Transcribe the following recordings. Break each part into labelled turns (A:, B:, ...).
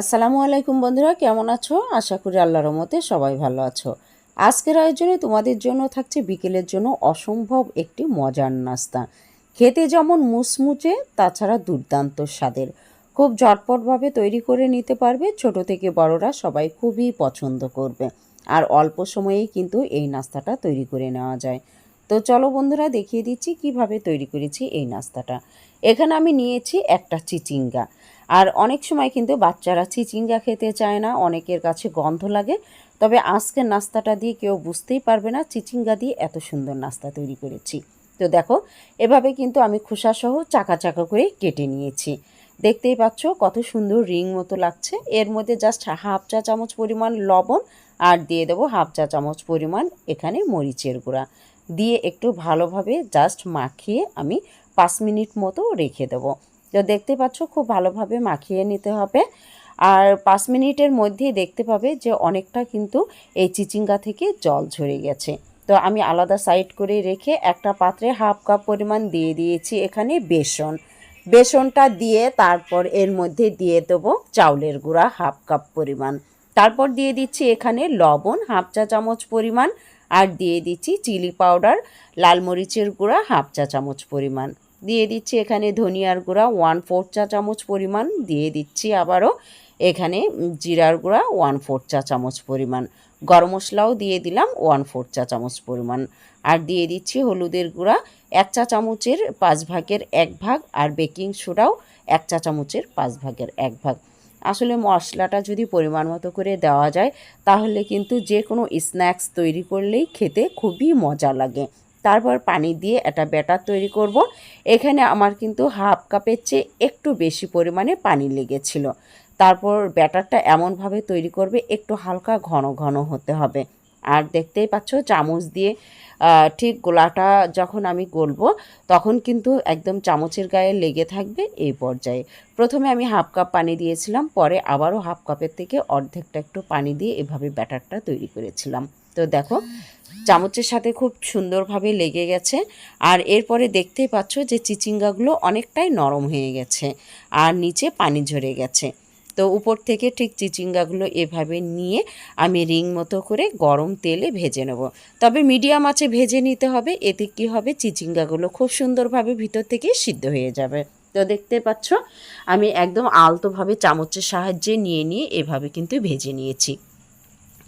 A: আসসালামু আলাইকুম বন্ধুরা, কেমন আছো? আশা করি আল্লাহর রহমতে সবাই ভালো আছো। আজকের আয়োজনে তোমাদের জন্য থাকছে বিকেলের জন্য অসম্ভব একটি মজার নাস্তা। খেতে যেমন মুচমুচে, তাছাড়া দুর্দান্ত স্বাদের। খুব ঝটপটভাবে তৈরি করে নিতে পারবে, ছোট থেকে বড়রা সবাই খুবই পছন্দ করবে। আর অল্প সময়েই কিন্তু এই নাস্তাটা তৈরি করে নেওয়া যায়। তো চলো বন্ধুরা, দেখিয়ে দিচ্ছি কীভাবে তৈরি করেছি এই নাস্তাটা। এখানে আমি নিয়েছি একটা চিচিঙ্গা। আর অনেক সময় কিন্তু বাচ্চারা চিচিঙ্গা খেতে চায় না, অনেকের কাছে গন্ধ লাগে। তবে আজকের নাস্তাটা দিয়ে কেউ বুঝতেই পারবে না চিচিঙ্গা দিয়ে এত সুন্দর নাস্তা তৈরি করেছি। তো দেখো, এভাবে কিন্তু আমি খোসাসহ চাকা চাকা করে কেটে নিয়েছি। দেখতেই পাচ্ছ কত সুন্দর রিং মতো লাগছে। এর মধ্যে জাস্ট হাফ চা চামচ পরিমাণ লবণ আর দিয়ে দেবো হাফ চা চামচ পরিমাণ এখানে মরিচের গুঁড়া। দিয়ে একটু ভালোভাবে জাস্ট মাখিয়ে আমি পাঁচ মিনিট মতো রেখে দেবো। তো দেখতে পাচ্ছ খুব ভালোভাবে মাখিয়ে নিতে হবে। আর পাঁচ মিনিটের মধ্যেই দেখতে পাবে যে অনেকটা কিন্তু এই চিচিঙ্গা থেকে জল ঝরে গেছে। তো আমি আলাদা সাইড করে রেখে একটা পাত্রে হাফ কাপ পরিমাণ দিয়ে দিয়েছি এখানে বেসন। বেসনটা দিয়ে তারপর এর মধ্যে দিয়ে দেবো চাউলের গুঁড়া হাফ কাপ পরিমাণ। তারপর দিয়ে দিচ্ছি এখানে লবণ হাফ চা চামচ পরিমাণ। আর দিয়ে দিচ্ছি চিলি পাউডার, লাল মরিচের গুঁড়া হাফ চা চামচ পরিমাণ। দিয়ে দিচ্ছি এখানে ধনিয়ার গুঁড়া ওয়ান ফোর চা চামচ পরিমাণ দিয়ে দিচ্ছি আবারও। এখানে জিরার গুঁড়া ওয়ান ফোর চা চামচ পরিমাণ। গরম মশলাও দিয়ে দিলাম ওয়ান ফোর চা চামচ পরিমাণ। আর দিয়ে দিচ্ছি হলুদের গুঁড়া, এক চা চামচের পাঁচ ভাগের এক ভাগ আর বেকিং সোডাও এক চা চামচের পাঁচ ভাগের এক ভাগ। আসলে মশলাটা যদি পরিমাণ মতো করে দেওয়া যায়, তাহলে কিন্তু যে কোনো স্ন্যাক্স তৈরি করলেই খেতে খুবই মজা লাগে। তারপর পানি দিয়ে একটা ব্যাটার তৈরি করব। এখানে আমার কিন্তু হাফ কাপের চেয়ে একটু বেশি পরিমাণে পানি লেগেছিল। তারপর ব্যাটারটা এমনভাবে তৈরি করবে, একটু হালকা ঘন ঘন হতে হবে। আর দেখতেই পাচ্ছ, চামচ দিয়ে ঠিক গোলাটা যখন আমি গলবো, তখন কিন্তু একদম চামচের গায়ে লেগে থাকবে এই পর্যায়ে। প্রথমে আমি হাফ কাপ পানি দিয়েছিলাম, পরে আবারও হাফ কাপের থেকে অর্ধেকটা একটু পানি দিয়ে এভাবে ব্যাটারটা তৈরি করেছিলাম। তো দেখো, চামচের সাথে খুব সুন্দরভাবে লেগে গেছে। আর এরপরে দেখতেই পাচ্ছ যে চিচিঙ্গাগুলো অনেকটাই নরম হয়ে গেছে আর নিচে পানি ঝরে গেছে। তো উপর থেকে ঠিক চিচিঙ্গাগুলো এভাবে নিয়ে আমি রিং মতো করে গরম তেলে ভেজে নেব। তবে মিডিয়াম আছে ভেজে নিতে হবে, এতে কি হবে? চিচিঙ্গাগুলো খুব সুন্দরভাবে ভিতর থেকে সিদ্ধ হয়ে যাবে। তো দেখতে পাচ্ছ, আমি একদম আলতোভাবে চামচের সাহায্যে নিয়ে নিয়ে এভাবে কিন্তু ভেজে নিয়েছি।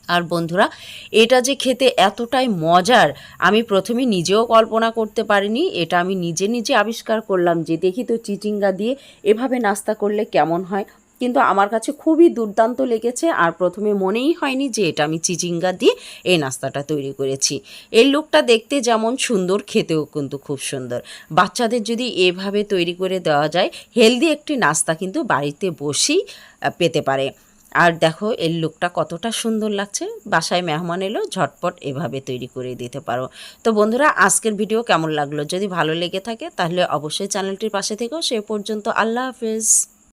A: আর বন্ধুরা, এটা যে খেতে এতটাই মজার, আমি প্রথমে নিজেও কল্পনা করতে পারিনি, এটা আমি নিজে নিজে আবিষ্কার করলাম যে দেখি তো চিচিঙ্গা দিয়ে এভাবে নাস্তা করলে কেমন হয়। কিন্তু আমার কাছে খুবই দুর্দান্ত লেগেছে আর প্রথমে মনেই হয়নি যে এটা আমি চিচিঙ্গা দিয়ে এই নাস্তাটা তৈরি করেছি। এই লুকটা দেখতে যেমন সুন্দর, খেতেও কিন্তু খুব সুন্দর। বাচ্চাদের যদি এভাবে তৈরি করে দেওয়া যায়, হেলদি একটি নাস্তা কিন্তু বাড়িতে বসেই পেতে পারে। আর দেখো, এর লুকটা কতটা সুন্দর লাগছে। বাসায় মেহমান এলো, ঝটপট এভাবে তৈরি করে দিতে পারো। তো বন্ধুরা, আজকের ভিডিও কেমন লাগল? যদি ভালো লেগে থাকে, তাহলে অবশ্যই চ্যানেলটির পাশে থেকেও সে পর্যন্ত আল্লাহ হাফেজ।